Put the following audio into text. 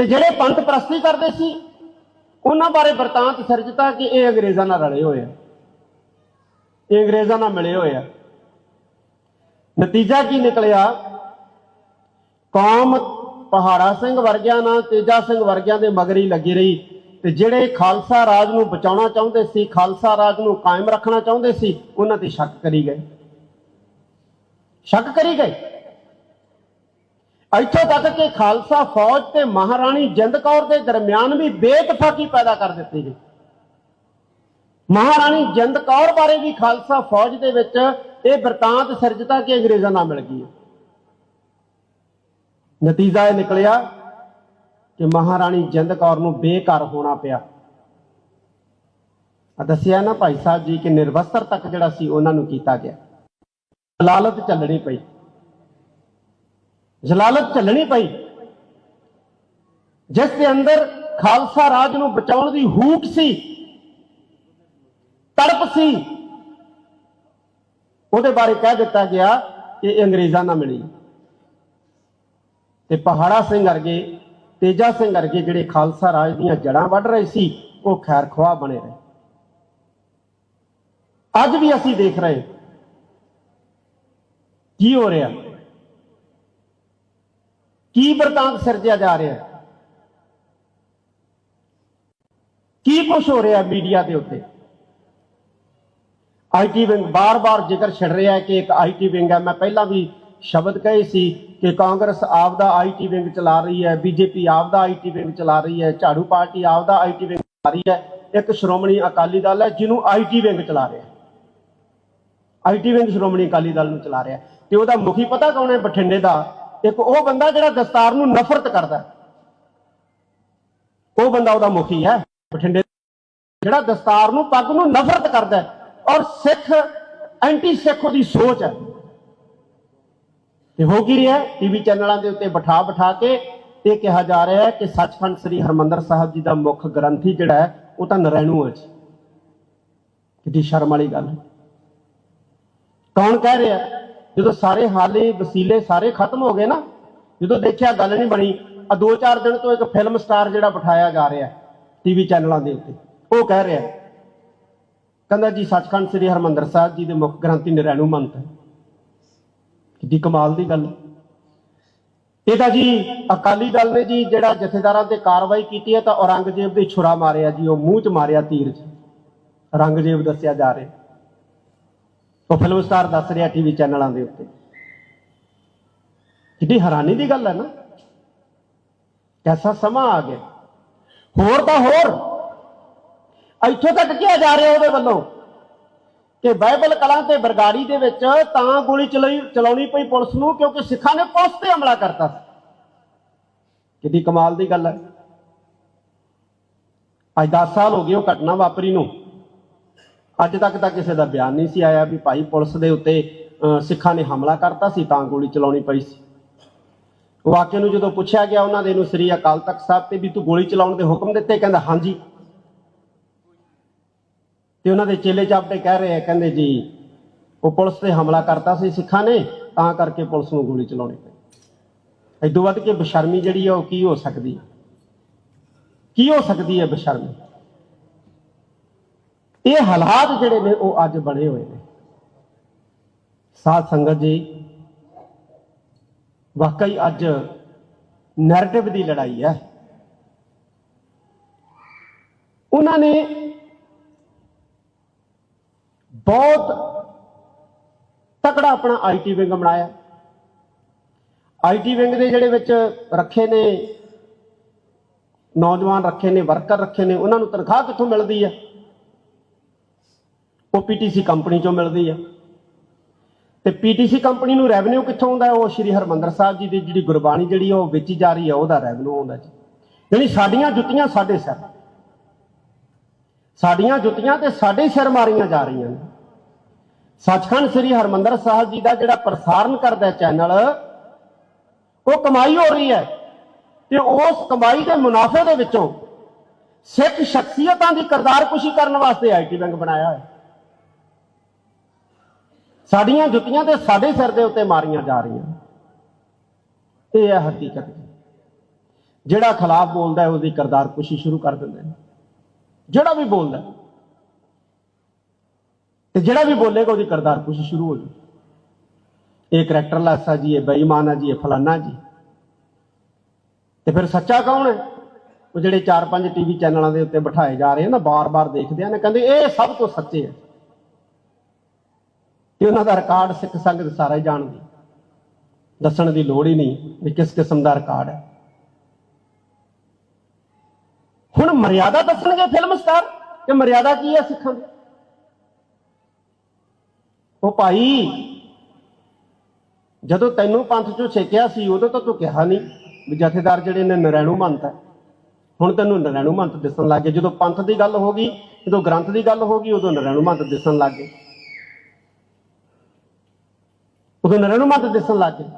ਤੇ ਜਿਹੜੇ ਪੰਥ ਪ੍ਰਸਤੀ ਕਰਦੇ ਸੀ, ਉਹਨਾਂ ਬਾਰੇ ਵਰਤਾਂਤ ਸਿਰਜਤਾ ਕਿ ਇਹ ਅੰਗਰੇਜ਼ਾਂ ਨਾਲ ਰਲੇ ਹੋਏ ਆ। ਇਹ ਅੰਗਰੇਜ਼ਾਂ ਨਾਲ ਮਿਲੇ ਹੋਏ ਆ। ਨਤੀਜਾ ਕੀ ਨਿਕਲਿਆ? ਕੌਮ ਪਹਾੜਾ ਸਿੰਘ ਵਰਗਿਆਂ ਨਾਲ ਤੇਜਾ ਸਿੰਘ ਵਰਗਿਆਂ ਦੇ ਮਗਰ ਹੀ ਲੱਗੀ ਰਹੀ। ਤੇ ਜਿਹੜੇ ਖਾਲਸਾ ਰਾਜ ਨੂੰ ਬਚਾਉਣਾ ਚਾਹੁੰਦੇ ਸੀ, ਖਾਲਸਾ ਰਾਜ ਨੂੰ ਕਾਇਮ ਰੱਖਣਾ ਚਾਹੁੰਦੇ ਸੀ, ਉਹਨਾਂ ਤੇ ਸ਼ੱਕ ਕਰੀ ਗਏ। ਸ਼ੱਕ ਕਰੀ ਗਏ? ਇੱਥੋਂ ਤੱਕ ਕਿ ਖਾਲਸਾ ਫੌਜ ਤੇ ਮਹਾਰਾਣੀ ਜਿੰਦ ਕੌਰ ਦੇ ਦਰਮਿਆਨ ਵੀ ਬੇਤਫਾਕੀ ਪੈਦਾ ਕਰ ਦਿੱਤੀ ਗਈ। ਮਹਾਰਾਣੀ ਜਿੰਦ ਕੌਰ ਬਾਰੇ ਵੀ ਖਾਲਸਾ ਫੌਜ ਦੇ ਵਿੱਚ ਇਹ ਵਰਤਾਂਤ ਸਿਰਜਤਾ ਕਿ ਅੰਗਰੇਜ਼ਾਂ ਨਾਲ ਮਿਲ ਗਈ ਨਤੀਜਾ ਇਹ ਨਿਕਲਿਆ ਕਿ ਮਹਾਰਾਣੀ ਜਿੰਦ ਕੌਰ ਨੂੰ ਬੇਘਰ ਹੋਣਾ ਪਿਆ। ਆ ਦੱਸਿਆ ਨਾ ਭਾਈ ਸਾਹਿਬ ਜੀ ਕਿ ਨਿਰਵਸਤਰ ਤੱਕ ਜਿਹੜਾ ਸੀ ਉਹਨਾਂ ਨੂੰ ਕੀਤਾ ਗਿਆ। ਜਲਾਲਤ ਚੱਲਣੀ ਪਈ। ਜਲਾਲਤ ਝੱਲਣੀ ਪਈ। ਜਿਸ ਦੇ ਅੰਦਰ ਖਾਲਸਾ ਰਾਜ ਨੂੰ ਬਚਾਉਣ ਦੀ ਹੂਕ ਸੀ, ਤੜਪ ਸੀ, ਉਹਦੇ ਬਾਰੇ ਕਹਿ ਦਿੱਤਾ ਗਿਆ ਕਿ ਇਹ ਅੰਗਰੇਜ਼ਾਂ ਨਾਲ ਮਿਲੀ। ਤੇ ਪਹਾੜਾ ਸਿੰਘ ਵਰਗੇ, ਤੇਜਾ ਸਿੰਘ ਵਰਗੇ ਜਿਹੜੇ ਖਾਲਸਾ ਰਾਜ ਦੀਆਂ ਜੜਾਂ ਵੱਢ ਰਹੇ ਸੀ, ਉਹ ਖੈਰ ਖਵਾ ਬਣੇ ਰਹੇ। ਅੱਜ ਵੀ ਅਸੀਂ ਦੇਖ ਰਹੇ ਕੀ ਹੋ ਰਿਹਾ। ਕੀ ਵਰਤਾਂਤ ਸਿਰਜਿਆ ਜਾ ਰਿਹਾ ਕੀ ਕੁਝ ਹੋ ਰਿਹਾ ਮੀਡੀਆ ਦੇ ਉੱਤੇ? ਆਈਟੀ ਵਿੰਗ ਬਾਰ-ਬਾਰ ਜ਼ਿਕਰ ਛਿੜ ਰਿਹਾ ਹੈ ਕਿ ਇੱਕ ਆਈਟੀ ਵਿੰਗ ਹੈ। ਮੈਂ ਪਹਿਲਾਂ ਵੀ ਸ਼ਬਦ ਕਹੇ ਸੀ ਕਿ ਕਾਂਗਰਸ ਆਪ ਦਾ ਆਈਟੀ ਵਿੰਗ ਚਲਾ ਰਹੀ ਹੈ, ਬੀਜੇਪੀ ਆਪ ਦਾ ਆਈਟੀ ਵਿੰਗ ਚਲਾ ਰਹੀ ਹੈ, ਝਾੜੂ ਪਾਰਟੀ ਆਪ ਦਾ ਆਈਟੀ ਵਿੰਗ ਚਲਾ ਰਹੀ ਹੈ। ਇੱਕ ਸ਼੍ਰੋਮਣੀ ਅਕਾਲੀ ਦਲ ਹੈ ਜਿਹਨੂੰ ਆਈਟੀ ਵਿੰਗ ਚਲਾ ਰਿਹਾ ਆਈਟੀ ਵਿੰਗ ਸ਼੍ਰੋਮਣੀ ਅਕਾਲੀ ਦਲ ਨੂੰ ਚਲਾ ਰਿਹਾ ਤੇ ਉਹਦਾ ਮੁਖੀ ਪਤਾ ਕੌਣ ਹੈ? ਬਠਿੰਡੇ ਦਾ ਇੱਕ ਉਹ ਬੰਦਾ ਜਿਹੜਾ ਦਸਤਾਰ ਨੂੰ ਨਫ਼ਰਤ ਕਰਦਾ ਉਹ ਬੰਦਾ ਉਹਦਾ ਮੁਖੀ ਹੈ, ਬਠਿੰਡੇ ਜਿਹੜਾ ਦਸਤਾਰ ਨੂੰ, ਪੱਗ ਨੂੰ ਨਫ਼ਰਤ ਕਰਦਾ ਔਰ ਸਿੱਖ ਐਂਟੀ ਸਿੱਖ ਉਹਦੀ ਸੋਚ ਹੈ। ਤੇ ਹੋ ਕੀ ਰਿਹਾ ਟੀਵੀ ਚੈਨਲਾਂ ਦੇ ਉੱਤੇ ਬਿਠਾ ਬਿਠਾ ਕੇ ਇਹ ਕਿਹਾ ਜਾ ਰਿਹਾ ਹੈ ਕਿ ਸੱਚਖੰਡ ਸ੍ਰੀ ਹਰਮੰਦਰ ਸਾਹਿਬ ਜੀ ਦਾ ਮੁੱਖ ਗ੍ਰੰਥੀ ਜਿਹੜਾ ਹੈ, ਉਹ ਤਾਂ ਨਰੈਣੂ ਹੈ ਜੀ ਕਿੱਡੀ ਸ਼ਰਮ ਵਾਲੀ ਗੱਲ ਕੌਣ ਕਹਿ ਰਿਹਾ ਜਦੋਂ ਸਾਰੇ ਹਾਲੇ ਵਸੀਲੇ ਸਾਰੇ ਖਤਮ ਹੋ ਗਏ ਨਾ, ਜਦੋਂ ਦੇਖਿਆ ਗੱਲ ਨਹੀਂ ਬਣੀ ਆ ਦੋ ਚਾਰ ਦਿਨ ਤੋਂ ਇੱਕ ਫਿਲਮ ਸਟਾਰ ਜਿਹੜਾ ਬਿਠਾਇਆ ਜਾ ਰਿਹਾ ਟੀਵੀ ਚੈਨਲਾਂ ਦੇ ਉੱਤੇ। ਉਹ ਕਹਿ ਰਿਹਾ ਕਹਿੰਦਾ ਜੀ, ਸੱਚਖੰਡ ਸ੍ਰੀ ਹਰਮੰਦਰ ਸਾਹਿਬ ਜੀ ਦੇ ਮੁੱਖ ਗ੍ਰੰਥੀ ਨਰੈਣੂ ਮੰਤ ਹੈ। ਕਿੱਡੀ ਕਮਾਲ ਦੀ ਗੱਲ ਇਹ ਤਾਂ ਜੀ ਅਕਾਲੀ ਦਲ ਨੇ ਜੀ ਜਿਹੜਾ ਜਥੇਦਾਰਾਂ ਤੇ ਕਾਰਵਾਈ ਕੀਤੀ ਹੈ ਤਾਂ ਔਰੰਗਜ਼ੇਬ ਦੇ ਛੁਰਾ ਮਾਰਿਆ ਜੀ, ਉਹ ਮੂੰਹ 'ਚ ਮਾਰਿਆ ਤੀਰ 'ਚ। ਔਰੰਗਜ਼ੇਬ ਦੱਸਿਆ ਜਾ ਰਿਹਾ ਉਹ ਫਿਲਮ ਸਟਾਰ ਦੱਸ ਰਿਹਾ ਟੀਵੀ ਚੈਨਲਾਂ ਦੇ ਉੱਤੇ। ਕਿੱਡੀ ਹੈਰਾਨੀ ਦੀ ਗੱਲ ਹੈ ਨਾ। ਕੈਸਾ ਸਮਾਂ ਆ ਗਿਆ। ਹੋਰ ਤਾਂ ਹੋਰ। ਇੱਥੋਂ ਤੱਕ ਕਿਹਾ ਜਾ ਰਿਹਾ ਉਹਦੇ ਵੱਲੋਂ ਕਿ ਬਾਈਬਲ ਕਲਾਂ ਤੇ ਬਰਗਾੜੀ ਦੇ ਵਿੱਚ ਤਾਂ ਗੋਲੀ ਚਲਾਈ, ਚਲਾਉਣੀ ਪਈ ਪੁਲਿਸ ਨੂੰ ਕਿਉਂਕਿ ਸਿੱਖਾਂ ਨੇ ਪੁਲਿਸ ਤੇ ਹਮਲਾ ਕਰਤਾ ਸੀ। ਕਿੱਡੀ ਕਮਾਲ ਦੀ ਗੱਲ ਹੈ। ਅੱਜ 10 ਸਾਲ ਹੋ ਗਏ ਉਹ ਘਟਨਾ ਵਾਪਰੀ ਨੂੰ। ਅੱਜ ਤੱਕ ਤਾਂ ਕਿਸੇ ਦਾ ਬਿਆਨ ਨਹੀਂ ਸੀ ਆਇਆ ਵੀ ਭਾਈ ਪੁਲਿਸ ਦੇ ਉੱਤੇ ਸਿੱਖਾਂ ਨੇ ਹਮਲਾ ਕਰਤਾ ਸੀ, ਤਾਂ ਗੋਲੀ ਚਲਾਉਣੀ ਪਈ ਸੀ। ਵਾਕਿਆ ਨੂੰ ਜਦੋਂ ਪੁੱਛਿਆ ਗਿਆ ਉਹਨਾਂ ਦੇ ਨੂੰ ਸ੍ਰੀ ਅਕਾਲ ਤਖਤ ਸਾਹਿਬ ਤੇ ਵੀ ਤੂੰ ਗੋਲੀ ਚਲਾਉਣ ਦੇ ਹੁਕਮ ਦਿੱਤੇ, ਕਹਿੰਦਾ ਹਾਂਜੀ। ਤੇ ਉਹਨਾਂ ਦੇ ਚੇਲੇ ਚਾਪਟੇ ਕਹਿ ਰਹੇ ਆ, ਕਹਿੰਦੇ ਜੀ, ਉਹ ਪੁਲਿਸ ਤੇ ਹਮਲਾ ਕਰਤਾ ਸੀ ਸਿੱਖਾਂ ਨੇ, ਤਾਂ ਕਰਕੇ ਪੁਲਿਸ ਨੂੰ ਗੋਲੀ ਚਲਾਉਣੀ ਪਈ। ਇਦੋਂ ਵੱਧ ਕੇ ਬਸ਼ਰਮੀ ਜਿਹੜੀ ਆ, ਉਹ ਕੀ ਹੋ ਸਕਦੀ ਹੈ ਕੀ ਹੋ ਸਕਦੀ ਹੈ ਬਸ਼ਰਮੀ? ਇਹ ਹਾਲਾਤ ਜਿਹੜੇ ਨੇ ਉਹ ਅੱਜ ਬਣੇ ਹੋਏ ਨੇ। ਸਾਧ ਸੰਗਤ ਜੀ, ਵਾਕਈ ਅੱਜ ਨੈਰੇਟਿਵ ਦੀ ਲੜਾਈ ਹੈ। ਉਹਨਾਂ ਨੇ ਬਹੁਤ ਤਕੜਾ ਆਪਣਾ ਆਈਟੀ ਵਿੰਗ ਬਣਾਇਆ। ਆਈਟੀ ਵਿੰਗ ਦੇ ਜਿਹੜੇ ਵਿੱਚ ਰੱਖੇ ਨੇ, ਨੌਜਵਾਨ ਰੱਖੇ ਨੇ ਵਰਕਰ ਰੱਖੇ ਨੇ, ਉਹਨਾਂ ਨੂੰ ਤਨਖਾਹ ਕਿੱਥੋਂ ਮਿਲਦੀ ਹੈ? ਉਹ ਪੀਟੀਸੀ ਕੰਪਨੀ ਚੋਂ ਮਿਲਦੀ ਹੈ ਤੇ ਪੀਟੀਸੀ ਕੰਪਨੀ ਨੂੰ ਰੈਵਨਿਊ ਕਿੱਥੋਂ ਆਉਂਦਾ ਉਹ ਸ਼੍ਰੀ ਹਰਮੰਦਰ ਸਾਹਿਬ ਜੀ ਦੀ ਜਿਹੜੀ ਗੁਰਬਾਣੀ ਜਿਹੜੀ ਉਹ ਵੇਚੀ ਜਾ ਰਹੀ ਹੈ ਉਹਦਾ ਰੈਵਨਿਊ ਆਉਂਦਾ ਜੀ। ਯਾਨੀ ਸਾਡੀਆਂ ਜੁੱਤੀਆਂ ਸਾਡੇ ਸਿਰ। ਸਾਡੀਆਂ ਜੁੱਤੀਆਂ ਤੇ ਸਾਡੇ ਸਿਰ ਮਾਰੀਆਂ ਜਾ ਰਹੀਆਂ ਨੇ। ਸੱਚਖੰਡ ਸ੍ਰੀ ਹਰਮੰਦਰ ਸਾਹਿਬ ਜੀ ਦਾ ਜਿਹੜਾ ਪ੍ਰਸਾਰਣ ਕਰਦਾ ਚੈਨਲ, ਉਹ ਕਮਾਈ ਹੋ ਰਹੀ ਹੈ। ਤੇ ਉਸ ਕਮਾਈ ਦੇ ਮੁਨਾਫੇ ਦੇ ਵਿੱਚੋਂ ਸਿੱਖ ਸ਼ਖਸੀਅਤਾਂ ਦੀ ਕਰਤਾਰਕੁਸ਼ੀ ਕਰਨ ਵਾਸਤੇ ਆਈਟੀ ਬੈਂਕ ਬਣਾਇਆ ਹੈ ਸਾਡੀਆਂ ਜੁੱਤੀਆਂ ਤੇ ਸਾਡੇ ਸਿਰ ਦੇ ਉੱਤੇ ਮਾਰੀਆਂ ਜਾ ਰਹੀਆਂ। ਇਹ ਹੈ ਹਕੀਕਤ। ਜਿਹੜਾ ਖਿਲਾਫ ਬੋਲਦਾ ਹੈ ਉਹਦੀ ਕਰਦਾਰ ਕੁਸ਼ੀ ਸ਼ੁਰੂ ਕਰ ਦਿੰਦੇ ਨੇ। ਜਿਹੜਾ ਵੀ ਬੋਲਦਾ ਹੈ, ਤੇ ਜਿਹੜਾ ਵੀ ਬੋਲੇਗਾ ਉਹਦੀ ਕਰਦਾਰ ਕੁਸ਼ੀ ਸ਼ੁਰੂ ਹੋ ਜੂ ਇਹ ਕਰੈਕਟਰਲੈਸ ਆ ਜੀ ਇਹ ਬੇਈਮਾਨ ਆ ਜੀ ਇਹ ਫਲਾਨਾ ਜੀ। ਤੇ ਫਿਰ ਸੱਚਾ ਕੌਣ ਹੈ? ਉਹ ਜਿਹੜੇ 4-5 ਟੀਵੀ ਚੈਨਲਾਂ ਦੇ ਉੱਤੇ ਬਿਠਾਏ ਜਾ ਰਹੇ ਆ ਨਾ ਬਾਰ-ਬਾਰ ਦੇਖਦੇ ਆ ਨਾ ਕਹਿੰਦੇ ਇਹ ਸਭ ਤੋਂ ਸੱਚੇ ਹੈ ਤੇ ਉਹਨਾਂ ਦਾ ਰਿਕਾਰਡ ਸਿੱਖ ਸੰਗਤ ਸਾਰਾ ਹੀ ਜਾਣਦੀ, ਦੱਸਣ ਦੀ ਲੋੜ ਹੀ ਨਹੀਂ ਵੀ ਕਿਸ ਕਿਸਮ ਦਾ ਰਿਕਾਰਡ ਹੈ। ਹੁਣ ਮਰਿਆਦਾ ਦੱਸਣਗੇ ਫਿਲਮ ਸਟਾਰ ਕਿ ਮਰਿਆਦਾ ਕੀ ਹੈ ਸਿੱਖਾਂ ਦੀ? ਉਹ ਭਾਈ, ਜਦੋਂ ਤੈਨੂੰ ਪੰਥ ਚੋਂ ਛੇਕਿਆ ਸੀ, ਉਦੋਂ ਤਾਂ ਤੂੰ ਕਿਹਾ ਨਹੀਂ ਵੀ ਜਥੇਦਾਰ ਜਿਹੜੇ ਨੇ ਨਰੈਣੂ ਮੰਤ ਹੈ। ਹੁਣ ਤੈਨੂੰ ਨਰੈਣੂ ਮੰਤ ਦਿਸਣ ਲੱਗ ਗਏ। ਜਦੋਂ ਪੰਥ ਦੀ ਗੱਲ ਹੋ ਗਈ, ਜਦੋਂ ਗ੍ਰੰਥ ਦੀ ਗੱਲ ਹੋ ਗਈ, ਉਦੋਂ ਨਰੈਣੂ ਮੰਤ ਦਿਸਣ ਲੱਗ ਗਏ। ਉਦੋਂ ਨਰੈਣੂ ਮੰਤ ਦਿਸਣ ਲੱਗ ਗਏ